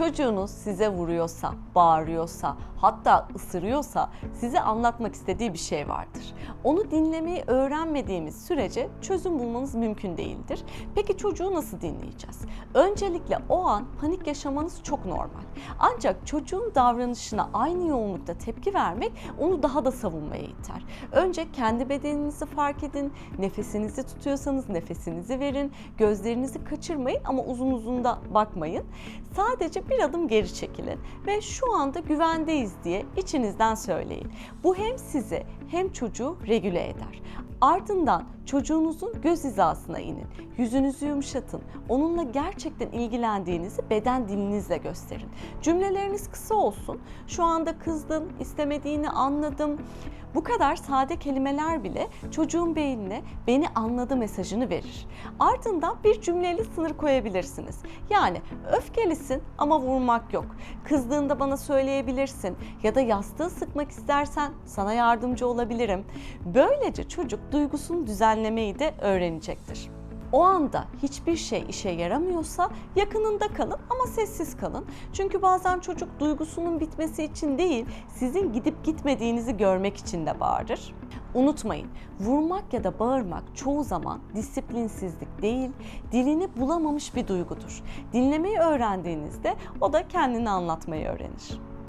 Çocuğunuz size vuruyorsa, bağırıyorsa, hatta ısırıyorsa size anlatmak istediği bir şey vardır. Onu dinlemeyi öğrenmediğimiz sürece çözüm bulmanız mümkün değildir. Peki çocuğu nasıl dinleyeceğiz? Öncelikle o an panik yaşamanız çok normal. Ancak çocuğun davranışına aynı yoğunlukta tepki vermek onu daha da savunmaya iter. Önce kendi bedeninizi fark edin, nefesinizi tutuyorsanız nefesinizi verin, gözlerinizi kaçırmayın ama uzun uzun da bakmayın. Sadece bir adım geri çekilin ve şu anda güvendeyiz diye içinizden söyleyin. Bu hem sizi hem çocuğu regüle eder. Ardından çocuğunuzun göz hizasına inin. Yüzünüzü yumuşatın. Onunla gerçekten ilgilendiğinizi beden dilinizle gösterin. Cümleleriniz kısa olsun. Şu anda kızdın, istemediğini anladım. Bu kadar sade kelimeler bile çocuğun beynine beni anladı mesajını verir. Ardından bir cümleyle sınır koyabilirsiniz. Yani öfkelisin ama vurmak yok. Kızdığında bana söyleyebilirsin ya da yastığı sıkmak istersen sana yardımcı olabilirim. Böylece çocuk duygusunu düzenlemeyi de öğrenecektir. O anda hiçbir şey işe yaramıyorsa yakınında kalın ama sessiz kalın. Çünkü bazen çocuk duygusunun bitmesi için değil, sizin gidip gitmediğinizi görmek için de bağırır. Unutmayın, vurmak ya da bağırmak çoğu zaman disiplinsizlik değil, dilini bulamamış bir duygudur. Dinlemeyi öğrendiğinizde o da kendini anlatmayı öğrenir.